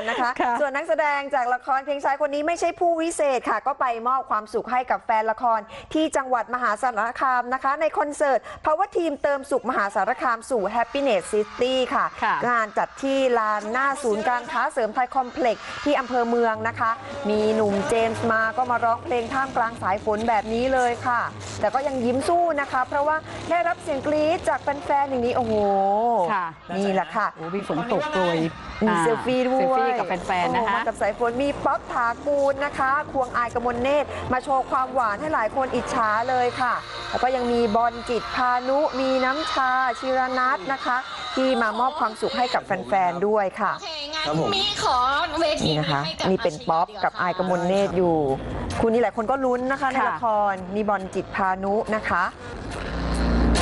กันนะคะค่ะส่วนนักแสดงจากละครเพลงชายคนนี้ไม่ใช่ผู้วิเศษค่ะ ก็ไปมอบความสุขให้กับแฟนละครที่จังหวัดมหาสารคามนะคะ ในคอนเสิร์ต Power Team เติมสุขมหาสารคามสู่ Happiness City ค่ะค่ะ งานจัดที่ลานหน้าศูนย์การค้าเสริมไทยคอมเพล็กซ์ที่อำเภอเมืองนะคะ มีหนุ่มเจมส์มาก็มาร้องเพลงท่ามกลางสายฝนแบบนี้เลยค่ะ แต่ก็ยังยิ้มสู้นะคะ เพราะว่าได้รับเสียงกรี๊ดจากแฟนๆอย่างนี้โอ้โหค่ะนี่แหละค่ะ โอ้มีฝนตกโปรยมีอ่าเซลฟี่ด้วยเซลฟี่กับแฟนๆนะโอ้คะมากับสายฝนมีป๊อปถากูลนะคะ ควงอายกมลเนตรมาโชว์ความหวานให้หลายคนอิจฉาเลยค่ะ แล้วก็ยังมีบอลจิตพานุ มีน้ำชาชิรนัทนะคะ ที่มามอบความสุขให้กับแฟนๆด้วยค่ะโอเคงั้นครับผมมีขอเวทีนี่นะคะให้กับนี่เป็นป๊อปกับอายกมลเนตรอยู่ คุณนี่หลายคนก็ลุ้นนะคะในค่ะละครนี่บอลจิตพานุนะคะ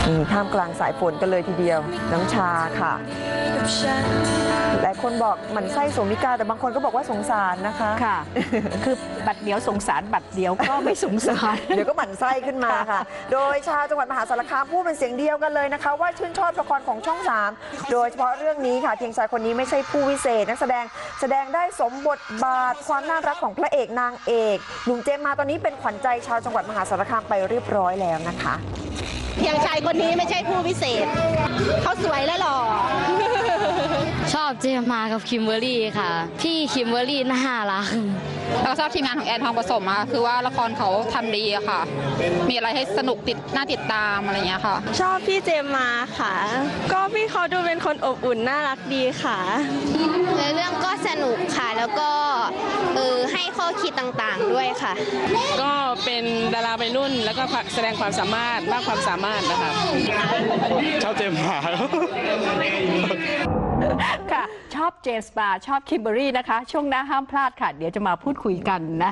นี่ท่ามกลางสายฝนกันเลยทีเดียวน้ำชาค่ะ หลายคนบอกหมันไส้โสมิกาแต่บางคนก็บอกว่าสงสารนะคะค่ะ คือบัตรเดียวสงสารบัตรเดียวก็ไม่สงสาร เดี๋ยวก็หมั่นไส้ขึ้นมาค่ะ โดยชาวจังหวัดมหาสารคามพูดเป็นเสียงเดียวกันเลยนะคะ ว่าชื่นชอบละครของช่อง 3 โดยเฉพาะเรื่องนี้ค่ะเพียงชายคนนี้ไม่ใช่ผู้วิเศษนักแสดงแสดงได้สมบทบาทความน่ารักของพระเอกนางเอกหนุ่มเจมส์มาตอนนี้เป็นขวัญใจชาวจังหวัดมหาสารคามไปเรียบร้อยแล้วนะคะเพียงชายคนนี้ไม่ใช่ผู้พิเศษ เขาสวยและหล่อช อบเจมมากับคิมเบอรรี่ค่ะ พี่คิมเบอรรี่น่ารักเราชอบทีมงานของแอนทองผสมอะคือว่าละครเขาทำดีอะค่ะ มีอะไรให้สนุกติดน่าติดตามอะไรอย่างเงี้ยค่ะ ชอบพี่เจมมาค่ะ ก็พี่เขาดูเป็นคนอบอุ่นน่ารักดีค่ะในเรื่องก็สนุกค่ะแล้วก็เออ ให้ข้อคิดต่างๆด้วยค่ะ ก็เป็นดาราวัยรุ่นแล้วก็แสดงความสามารถมากความสามารถนะคะชอบเจมส์มาครับค่ะ ชอบเจมส์บาร์ชอบคิมเบอรรี่นะคะ ช่วงหน้าห้ามพลาดค่ะ เดี๋ยวจะมาพูดคุยกันนะคะ